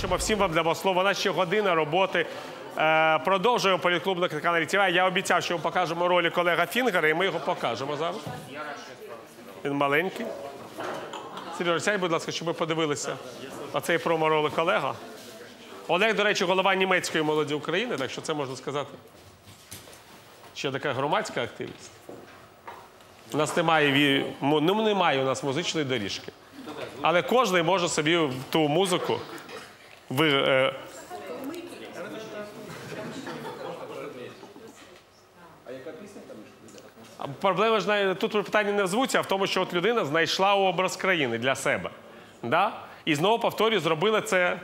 Чому всім вам дамо слово. Нас ще година роботи. Е, продовжуємо політклуб на каналі ТВ. Я обіцяв, що ми покажемо ролик Олега Фінгера, і ми його покажемо зараз. Він маленький. Сережа, сядь, будь ласка, щоб ми подивилися оцей промо-ролик Олега. Олег, до речі, голова німецької молоді України, так що це можна сказати. Ще така громадська активність. У нас немає, ну, немає у нас музичної доріжки. Але кожен може собі ту музику ви, е, А Проблема ж тут питання не в звуці, а в тому, що от людина знайшла образ країни для себе. Да? І знову повторюю, зробила це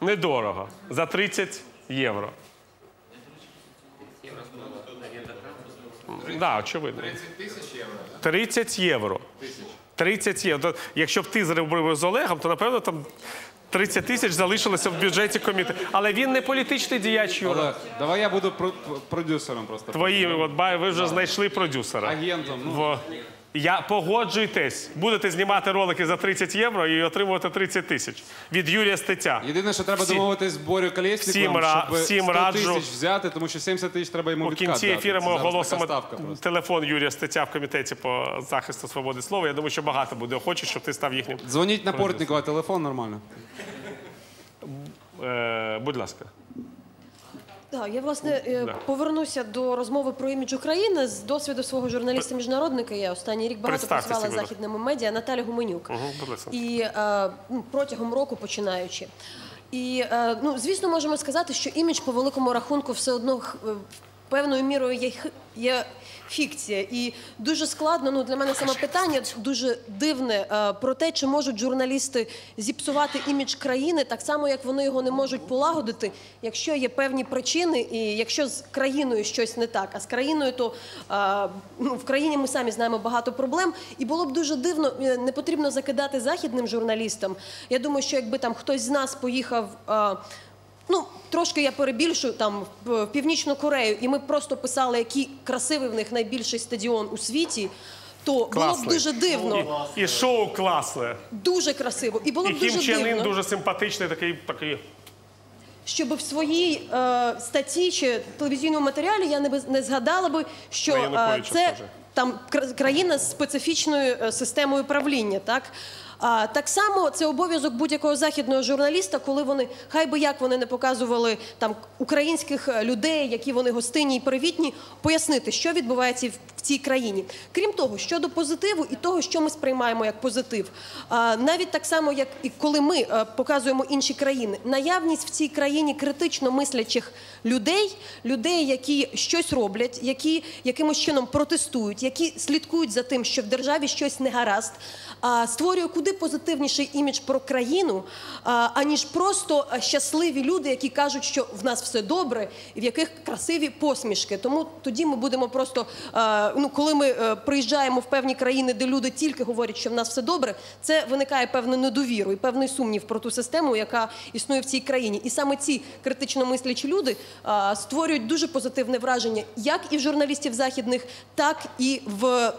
недорого за 30 євро. Так, да, очевидно. 30 євро. 30 євро. То, Якщо б ти зробив з Олегом, то напевно там 30 тисяч залишилося в бюджеті комітету. Але він не політичний діяч, Юра. Олег, давай я буду про- продюсером просто. Твої, от ба- ви вже знайшли продюсера. Агентом. Ну. Я погоджуйтесь, будете знімати ролики за 30 євро і отримувати 30 тисяч від Юрія Стеця. Єдине, що треба Всі- домовитись з Борю всім Колєсніком, ра- щоб всім 100 раджу- тисяч взяти, тому що 70 тисяч треба йому У відкат кінці дати. ефіру Це ми оголосимо ставка просто. телефон Юрія Стеця в комітеті по захисту свободи слова. Я думаю, що багато буде охочих, щоб ти став їхнім. Дзвоніть на Портнікова, телефон нормально. Е, будь ласка. Так, я власне е, Да. повернуся до розмови про імідж України з досвіду свого журналіста-міжнародника. Я останній рік багато працювала з західними медіа Наталя Гуменюк. Угу. І е, ну, протягом року починаючи. І е, ну, звісно, можемо сказати, що імідж по великому рахунку все одно певною мірою є, є фікція. І дуже складно. Ну для мене саме питання дуже дивне е, про те, чи можуть журналісти зіпсувати імідж країни, так само як вони його не можуть полагодити, якщо є певні причини, і якщо з країною щось не так. А з країною, то е, ну, в країні ми самі знаємо багато проблем. І було б дуже дивно, е, не потрібно закидати західним журналістам. Я думаю, що якби там хтось з нас поїхав. Трошки я перебільшую там в Північну Корею, і ми просто писали, який красивий в них найбільший стадіон у світі. То було б дуже дивно, І, і шоу класне. дуже красиво. І було б Кім дуже дивно, дуже симпатичний, такий, такий. щоб в своїй е, статті чи телевізійному матеріалі я не, не згадала би, що е, це там країна з специфічною е, системою правління. Так? Так само це обов'язок будь-якого західного журналіста, коли вони, хай би як вони не показували там українських е, людей, які вони гостинні і привітні, пояснити, що відбувається в, цій країні. Крім того, щодо позитиву і того, що ми сприймаємо як позитив, навіть так само, як і коли ми е, показуємо інші країни, наявність в цій країні критично мислячих людей, людей, які щось роблять, які якимось чином протестують, які слідкують за тим, що в державі щось не гаразд, створює куди позитивніший імідж про країну, аніж просто щасливі люди, які кажуть, що в нас все добре, і в яких красиві посмішки. Тому тоді ми будемо просто, ну коли ми е, приїжджаємо в певні країни, де люди тільки говорять, що в нас все добре, це виникає певну недовіру і певний сумнів про ту систему, яка існує в цій країні. І саме ці критично мислячі люди створюють дуже позитивне враження, як і в журналістів західних, так і в.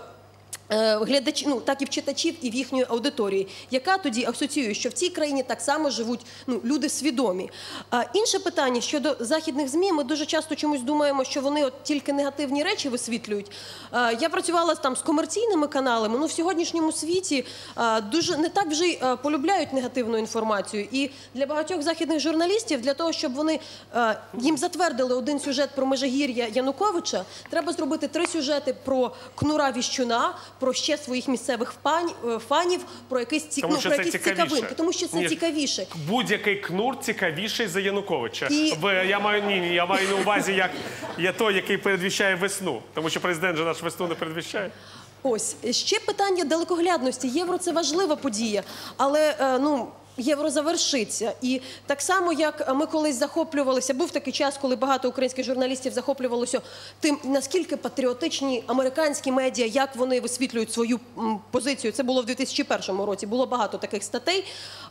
Е, Глядачі, ну так і в читачів, і в їхньої аудиторії, яка тоді асоціює, що в цій країні так само живуть ну, люди свідомі. А інше питання щодо західних змі, ми дуже часто чомусь думаємо, що вони от тільки негативні речі висвітлюють. А, я працювала там з комерційними каналами. Ну в сьогоднішньому світі а, дуже не так вже й а, полюбляють негативну інформацію. І для багатьох західних журналістів, для того, щоб вони а, їм затвердили один сюжет про Межигір'я Януковича, треба зробити три сюжети про Кнура Віщуна, про ще своїх місцевих е, фанів, про якийсь ці, Тому ну, про якісь цікавинки, тому що це цікавіше. Будь-який кнур цікавіший за Януковича. І- В, я маю ні, ні, я маю на увазі, як я той, який передвіщає весну. Тому що президент же наш весну не передвіщає. Ось ще питання далекоглядності. Євро це важлива подія, але е, ну. Євро завершиться, і так само як ми колись захоплювалися, був такий час, коли багато українських журналістів захоплювалося тим, наскільки патріотичні американські медіа, як вони висвітлюють свою позицію. Це було в 2001 році. Було багато таких статей.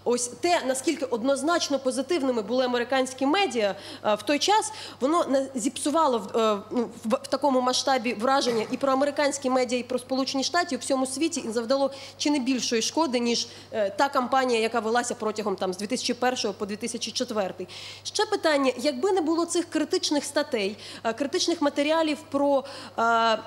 Ось те, наскільки однозначно позитивними були американські медіа е, в той час, воно зіпсувало в, е, ну, в, такому масштабі враження і про американські медіа, і про Сполучені Штати у всьому світі і завдало чи не більшої шкоди, ніж е, та кампанія, яка велася відбувався протягом там з 2001 по 2004. Ще питання: якби не було цих критичних статей, е, критичних матеріалів про. е,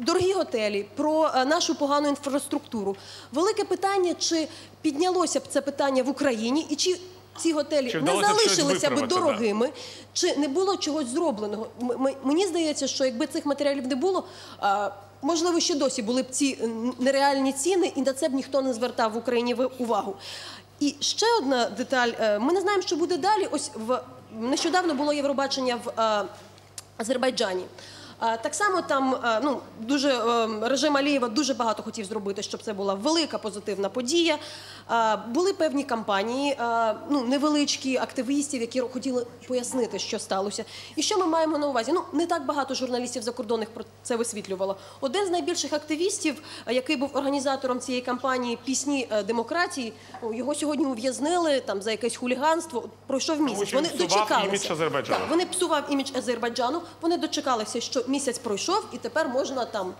Дорогі готелі, про е, нашу погану інфраструктуру. Велике питання, чи піднялося б це питання в Україні, і чи ці готелі Чи не залишилися б виправити, да. дорогими, чи не було чогось зробленого. М- м- Мені здається, що якби цих матеріалів не було, можливо, ще досі були б ці нереальні ціни, і на це б ніхто не звертав в Україні увагу. І ще одна деталь: Е, ми не знаємо, що буде далі. Ось в нещодавно було Євробачення в е, Азербайджані. Так само там е, ну, дуже е, режим Алієва дуже багато хотів зробити, щоб це була велика позитивна подія. Були певні кампанії, е, ну невеличкі активістів, які хотіли пояснити, що сталося. І що ми маємо на увазі? Ну не так багато журналістів закордонних про це висвітлювало. Один з найбільших активістів, який був організатором цієї кампанії Пісні демократії, його сьогодні ув'язнили там за якесь хуліганство. Пройшов місяць. Вони дочекалися. імідж Так, вони псував імідж Азербайджану. Вони дочекалися, що місяць пройшов, і тепер можна там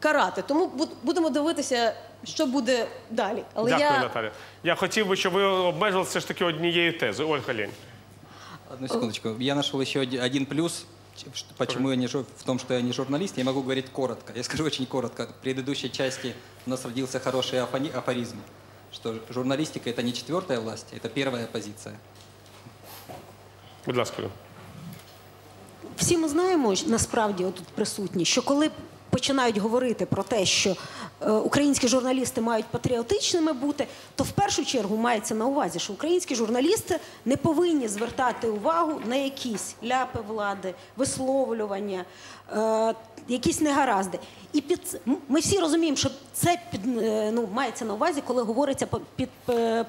карати. Тому буд- будемо дивитися, що буде далі. Але Дякую, я Наталя. Я хотів би, щоб ви обмежилися все ж таки однією тезою. Ольга Лень. Одну секундочку. Я нашел еще оди- один плюс, ч- ш- почему я не жур- в том, что я не журналист. Я могу говорить коротко. Я скажу очень коротко. В предыдущей части у нас родился хороший афони- афоризм, что журналистика это не четвертая власть, это первая позиция. Будь ласка. Всі ми знаємо насправді тут присутні, що коли починають говорити про те, що е, українські журналісти мають патріотичними бути, то в першу чергу мається на увазі, що українські журналісти не повинні звертати увагу на якісь ляпи влади, висловлювання, е, якісь негаразди. І під ми всі розуміємо, що це під, е, ну, мається на увазі, коли говориться під,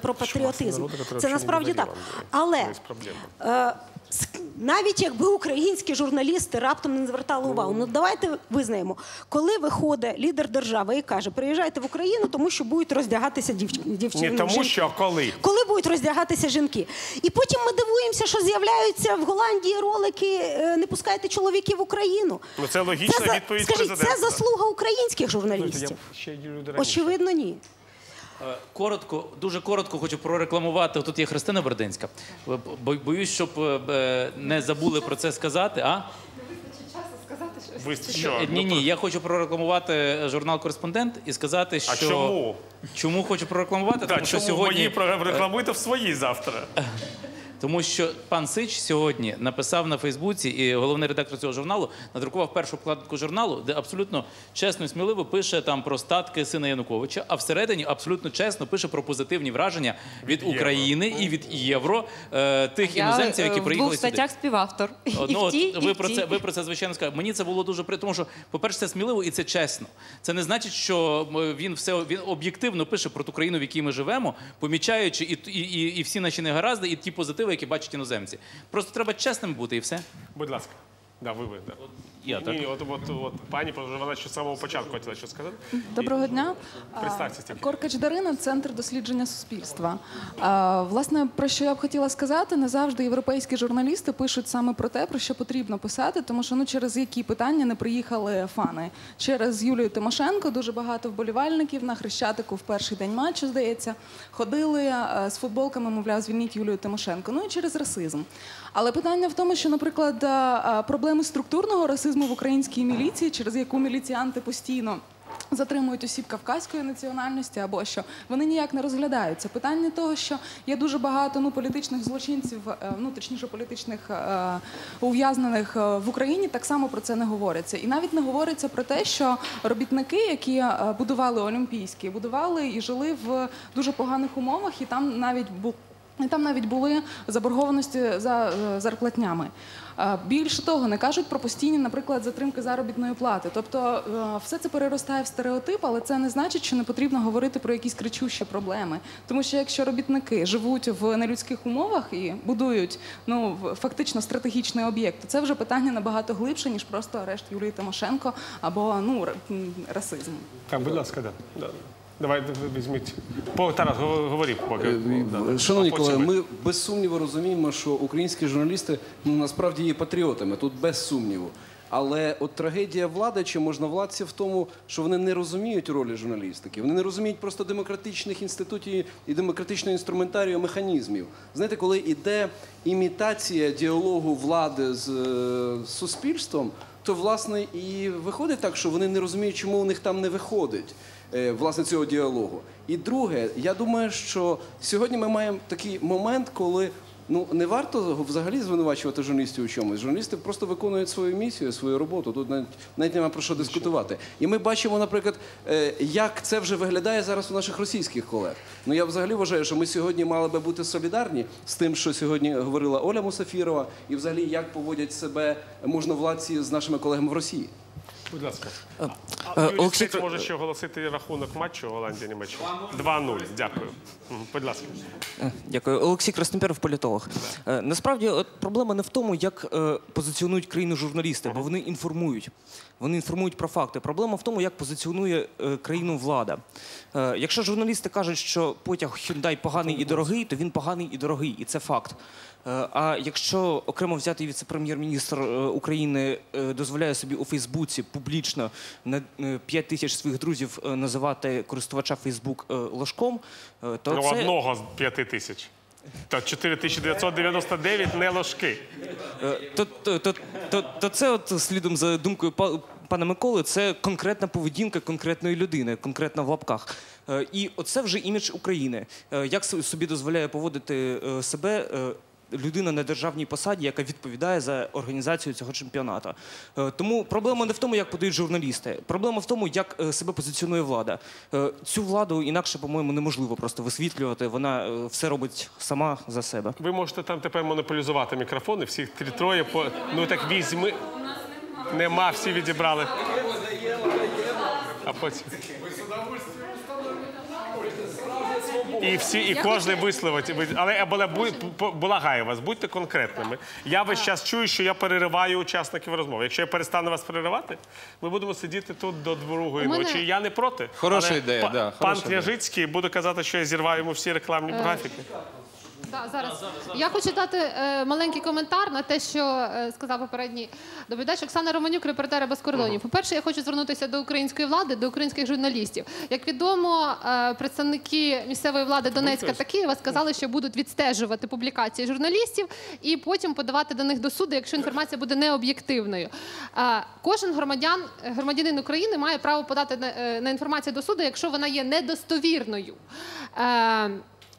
про патріотизм. Це насправді так. Але Навіть якби українські журналісти раптом не звертали увагу, ну давайте визнаємо, коли виходить лідер держави і каже, приїжджайте в Україну, тому що будуть роздягатися дівч... дівчини. Ні, тому жінки». що коли. Коли будуть роздягатися жінки. І потім ми дивуємося, що з'являються в Голландії ролики е, не пускайте чоловіків в Україну. Ну, це логічна за- відповідь Скажіть, це заслуга українських Я журналістів? Очевидно, ні. Е, Коротко, дуже коротко хочу прорекламувати. Тут є Христина Бердинська. Бо- Боюсь, щоб е, е, не забули про це сказати. А Ви що? Е, ні, ні, я хочу прорекламувати журнал Кореспондент і сказати, що А чому? Чому хочу прорекламувати? Так, Тому що чому сьогодні мої прорекламуйте рекламуйте в своїй завтра? Тому що пан Сич сьогодні написав на Фейсбуці, і головний редактор цього журналу надрукував першу вкладку журналу, де абсолютно чесно і сміливо пише там про статки сина Януковича, а всередині абсолютно чесно пише про позитивні враження від. України і від євро е, тих іноземців, які е, приїхали в двох сюди. статтях співавтор. І в тій, і ви в про тій. це ви про це звичайно сказали. Мені це було дуже при тому, що, по-перше, це сміливо і це чесно. Це не значить, що він все він об'єктивно пише про ту країну, в якій ми живемо, помічаючи і, і, і, і всі наші негаразди, і ті позитиви, які бачать іноземці. Просто треба чесним бути, і все. Будь ласка. Да, ви, ви. Да. Я так. ні, от, от, от пані, вона ще з самого початку хотіла щось сказати. Доброго дня. Представтеся тільки. Коркач Дарина, центр дослідження суспільства. А, Власне, про що я б хотіла сказати, не завжди європейські журналісти пишуть саме про те, про що потрібно писати, тому що ну через які питання не приїхали фани. Через Юлію Тимошенко дуже багато вболівальників на хрещатику в перший день матчу, здається, ходили з футболками, мовляв, звільніть Юлію Тимошенко. Ну і через расизм. Але питання в тому, що, наприклад, е, е, проблеми структурного расизму в українській міліції, через яку міліціянти постійно. Затримують осіб кавказької національності або що вони ніяк не розглядаються. Питання того, що є дуже багато ну політичних злочинців, ну політичних ув'язнених в Україні, так само про це не говориться. І навіть не говориться про те, що робітники, які будували Олімпійські, будували і жили в дуже поганих умовах, і там навіть був. І там навіть були заборгованості за е, зарплатнями. Е, Більше того, не кажуть про постійні, наприклад, затримки заробітної плати. Тобто е, все це переростає в стереотип, але це не значить, що не потрібно говорити про якісь кричущі проблеми. Тому що якщо робітники живуть в нелюдських умовах і будують ну фактично стратегічний об'єкт, то це вже питання набагато глибше ніж просто арешт Юлії Тимошенко або ну расизм. Так, будь ласка, да. Да. Давай візьміть. По, Тарас, говори поки. Шановні колеги, ми без сумніву розуміємо, що українські журналісти ну насправді є патріотами. Тут без сумніву. Але от трагедія влади чи можновладців в тому, що вони не розуміють ролі журналістики. Вони не розуміють просто демократичних інститутів і демократичного інструментарію механізмів. Знаєте, коли йде імітація діалогу влади з е, суспільством, то власне і виходить так, що вони не розуміють, чому у них там не виходить е, власне цього діалогу. І друге, я думаю, що сьогодні ми маємо такий момент, коли ну не варто взагалі звинувачувати журналістів у чомусь. Журналісти просто виконують свою місію, свою роботу. Тут навіть, навіть немає про що дискутувати. І ми бачимо, наприклад, е, як це вже виглядає зараз у наших російських колег. Ну я взагалі вважаю, що ми сьогодні мали би бути солідарні з тим, що сьогодні говорила Оля Мусафірова, і взагалі як поводять себе можновладці з нашими колегами в Росії. Будь ласка. Е, Юрій Олексій може ще оголосити рахунок матчу Голландія-Німеччина. 2-0. Дякую. Будь ласка. Е, Дякую. Олексій Краснопіров, політолог. Е, Насправді проблема не в тому, як е, позиціонують країну журналісти, бо вони інформують. Вони інформують про факти. Проблема в тому, як позиціонує е, країну влада. Е, якщо журналісти кажуть, що потяг Hyundai поганий і дорогий, то він поганий і дорогий, і це факт. Е, А якщо окремо взятий віце-прем'єр-міністр України дозволяє собі у Фейсбуці публічно на 5 тисяч своїх друзів називати користувача Фейсбук ложком, то Ну, це одного з п'яти тисяч. Та 4999 не ложки. Е, То, то, то, то, то це, от слідом за думкою па- пана Миколи, це конкретна поведінка конкретної людини, конкретно в лапках. Е, І оце вже імідж України. Е, Як собі дозволяє поводити е, себе е, людина на державній посаді, яка відповідає за організацію цього чемпіонату. Е, Тому проблема не в тому, як подають журналісти. Проблема в тому, як е, себе позиціонує влада. Е, Цю владу інакше, по-моєму, неможливо просто висвітлювати. Вона все робить сама за себе. Ви можете там тепер монополізувати мікрофони, всіх три троє по. Ну так візьми. Нема, всі відібрали. А потім. І всі, і кожен висловить. Ви- Але була, булагаю вас, будьте конкретними. Я весь час чую, що я перериваю учасників розмови. Якщо я перестану вас переривати, ми будемо сидіти тут до другої У мене- ночі. Я не проти. Хороша Але ідея, па- да, Пан хороша ідея. Княжицький буде казати, що я зірваю йому всі рекламні графіки. Да, зараз я хочу дати е, маленький коментар на те, що е, сказав попередній доповідач Оксана Романюк, репортери без кордонів. По-перше, я хочу звернутися до української влади, до українських журналістів. Як відомо, е, представники місцевої влади Донецька та Києва сказали, що будуть відстежувати публікації журналістів і потім подавати до них до суду, якщо інформація буде необ'єктивною. Е, Кожен громадян, громадянин України має право подати на, е, на інформацію до суду, якщо вона є недостовірною. Е,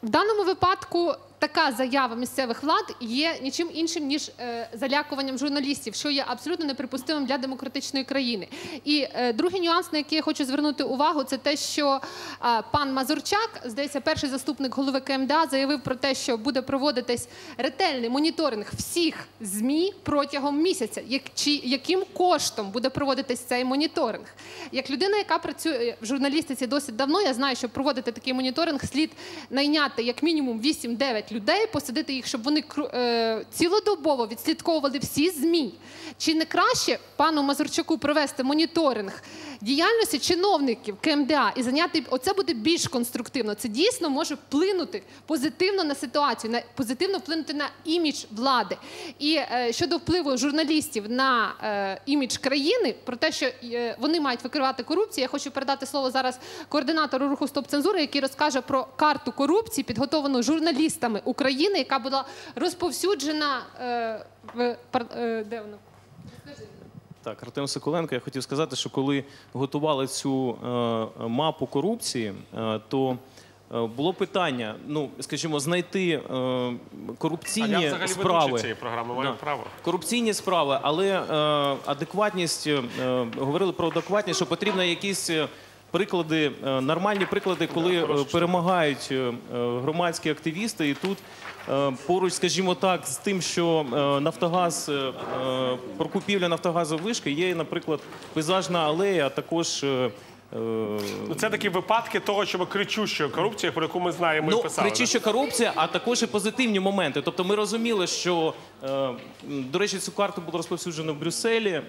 в даному випадку така заява місцевих влад є нічим іншим ніж е, залякуванням журналістів, що є абсолютно неприпустимим для демократичної країни. І е, другий нюанс, на який я хочу звернути увагу, це те, що е, пан Мазурчак, здається, перший заступник голови КМДА, заявив про те, що буде проводитись ретельний моніторинг всіх змі протягом місяця. Як чи яким коштом буде проводитись цей моніторинг? Як людина, яка працює в журналістиці досить давно, я знаю, що проводити такий моніторинг слід найняти як мінімум 8-9 людей, посадити їх, щоб вони е, цілодобово відслідковували всі змі. Чи не краще пану Мазурчаку провести моніторинг діяльності чиновників КМДА і зайняти оце буде більш конструктивно. Це дійсно може вплинути позитивно на ситуацію, на позитивно вплинути на імідж влади. І е, щодо впливу журналістів на е, імідж країни, про те, що вони мають викривати корупцію, я хочу передати слово зараз координатору руху Стоп цензури, який розкаже про карту корупції, підготовлену журналістами України, яка була розповсюджена е, в пар- е, де вона? Так, Артем Соколенко, я хотів сказати, що коли готували цю е, мапу корупції, е, то е, було питання: ну, скажімо, знайти е, А корупційні я взагалі справи. цієї програми маю Да. право. Корупційні справи, але е, адекватність, е, говорили про адекватність, що потрібно якісь приклади, е, нормальні приклади, коли е, перемагають е, громадські активісти. І тут поруч, скажімо так, з тим, що Нафтогаз, про купівлю Нафтогазу вишки, є, наприклад, пейзажна алея, а також. Е, Ну, це такі випадки того, що ми кричущої корупції, про яку ми знаємо і Ну, писали. кричуща корупція, а також і позитивні моменти. Тобто ми розуміли, що, е, до речі, цю карту було розповсюджено в Брюсселі е,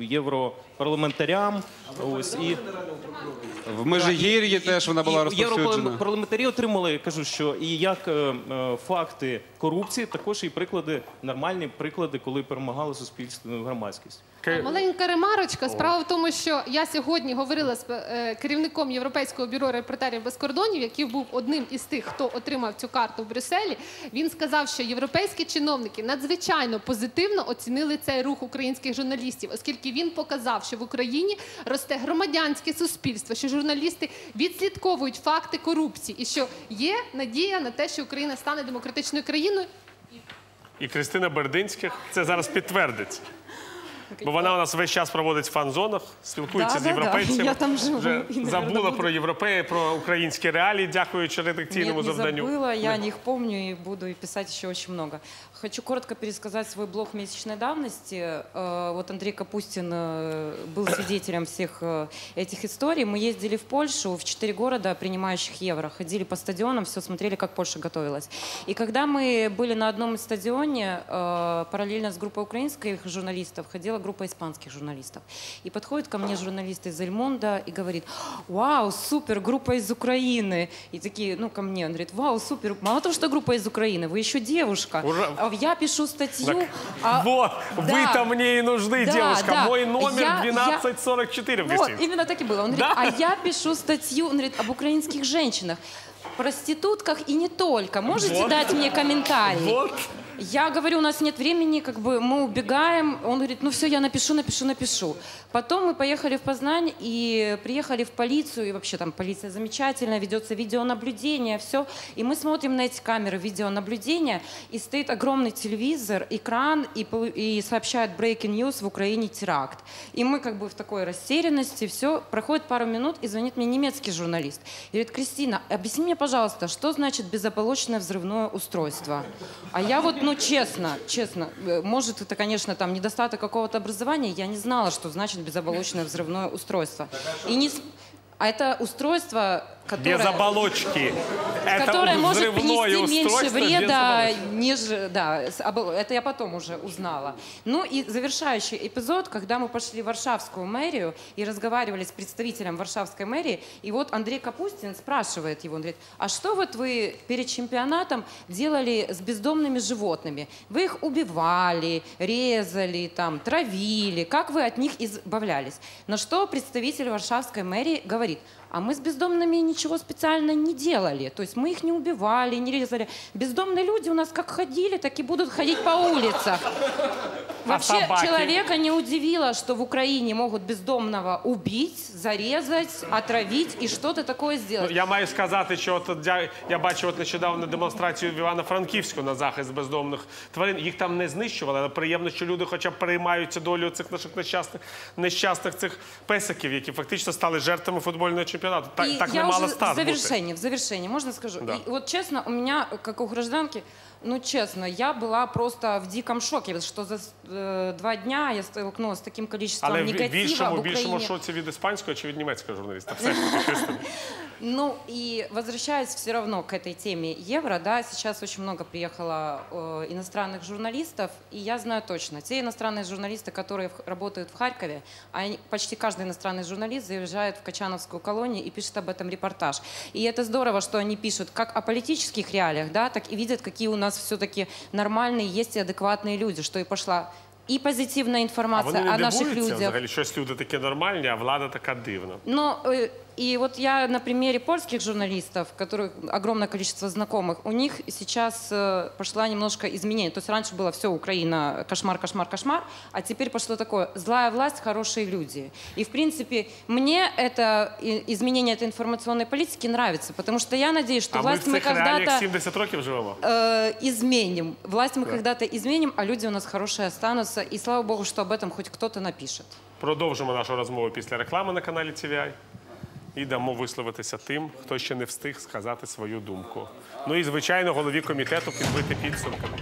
європарламентарям. Ось, і, В Межигір'ї теж вона була І розповсюджена. Європарламентарі отримали, кажу, що і як е, е, факти корупції, також і приклади, нормальні приклади, коли перемагало суспільство громадськість. Ки- Маленька ремарочка. Справа в тому, що я сьогодні говорила з е, керівником Європейського бюро репортерів без кордонів, який був одним із тих, хто отримав цю карту в Брюсселі. Він сказав, що європейські чиновники надзвичайно позитивно оцінили цей рух українських журналістів, оскільки він показав, що в Україні росте громадянське суспільство, що журналісти відслідковують факти корупції, і що є надія на те, що Україна стане демократичною країною. І Кристина Бердинських це зараз підтвердить. Бо вона у нас весь час проводить в фан-зонах, спілкується з європейцями. я там живу, Вже і, забула буду. про європеї, про українські реалії, дякуючи редакційному Нет, не завданню. забыла, я о них помню и буду и писать еще очень много. Хочу коротко пересказать свой блог месячной давности. Э, Вот Андрей Капустин э, был свидетелем всех э, этих историй. Мы ездили в Польшу, в четыре города, принимающих евро. Ходили по стадионам, все смотрели, как Польша готовилась. И когда мы были на одном из стадионе, параллельно с группой украинских журналистов ходила группа испанских журналистов. И подходит ко мне журналист из Эльмонда и говорит, вау, супер, группа из Украины. И такие, ну, ко мне, он говорит, вау, супер, мало того, что группа из Украины, вы еще девушка. Ура. А я пишу статью. Так, а- Вот, Да. вы-то мне и нужны, Да, девушка. да. Мой номер Я- я- 1244 в Вот, гостинице. именно так и было. Он говорит, Да? а я пишу статью, он говорит, об украинских женщинах, проститутках и не только. Можете Вот. дать мне комментарий? Вот. Я говорю, у нас нет времени, как бы мы убегаем. Он говорит, ну все, я напишу, напишу, напишу. Потом мы поехали в Познань и приехали в полицию, и вообще там полиция замечательная, ведется видеонаблюдение, все. И мы смотрим на эти камеры видеонаблюдения, и стоит огромный телевизор, экран, и, и сообщают breaking news в Украине теракт. И мы как бы в такой растерянности, все. Проходит пару минут, и звонит мне немецкий журналист. И говорит, Кристина, объясни мне, пожалуйста, что значит безополучное взрывное устройство? А я вот, ну, честно, честно, э, может, это, конечно, там недостаток какого-то образования, я не знала, что значит безополучное взрывное устройство. И не... А это устройство, которое... Без оболочки. Это которое может принести меньше вреда, ниже, да, это я потом уже узнала. Ну и завершающий эпизод, когда мы пошли в Варшавскую мэрию и разговаривали с представителем Варшавской мэрии, и вот Андрей Капустин спрашивает его, он говорит, а что вот вы перед чемпионатом делали с бездомными животными? Вы их убивали, резали, там, травили, как вы от них избавлялись? На что представитель Варшавской мэрии говорит, а мы с бездомными ничего специально не делали. То есть мы их не убивали, не резали. Бездомные люди у нас как ходили, так и будут ходить по улицах. Вообще собаки? человека не удивило, что в Украине могут бездомного убить, зарезать, отравить и что-то такое Ну, сделать. я маю сказати, що от я, я бачив от нещодавно демонстрацію в Івано-Франківську на захист бездомних тварин. Їх там не знищували, але приємно, що люди хоча б переймаються долю цих наших нещасних, нещасних цих песиків, які фактично стали жертвами футбольного чемпіонату. Так, И так не я мало уже стати в завершении, в завершении, можно скажу? Да. И вот честно, у меня, как у гражданки, ну честно, я была просто в диком шоке, что за э, два дня я столкнулась с таким количеством Але в негатива більшому, в більшому Украине. шоці від іспанського чи від німецького журналіста? Все ж таки. Ну и возвращаясь все равно к этой теме евро, да, сейчас очень много приехало э, иностранных журналистов, и я знаю точно, те иностранные журналисты, которые в- работают в Харькове, они, почти каждый иностранный журналист заезжает в Качановскую колонию и пишет об этом репортаж. И это здорово, что они пишут как о политических реалиях, да, так и видят, какие у нас все-таки нормальные есть и адекватные люди, что и пошла и позитивная А информация вони не о наших дивуються людях. взагалі, щось люди такі нормальні, а влада така дивна. Но э, и вот я на примере польских журналистов, которых огромное количество знакомых, у них сейчас э, пошла немножко изменение. То есть раньше было все Украина кошмар, кошмар, кошмар, а теперь пошло такое злая власть, хорошие люди. И в принципе мне это и- изменение этой информационной политики нравится, потому что я надеюсь, что А ми в власть мы цих реаліях когда-то 70 років живемо. э, изменим. Власть мы когда-то изменим, а люди у нас хорошие останутся. И слава богу, что об этом хоть кто-то напишет. Продовжимо нашу розмову після реклами на каналі TVI. І дамо висловитися тим, хто ще не встиг сказати свою думку. Ну і звичайно, голові комітету підбити підсумками.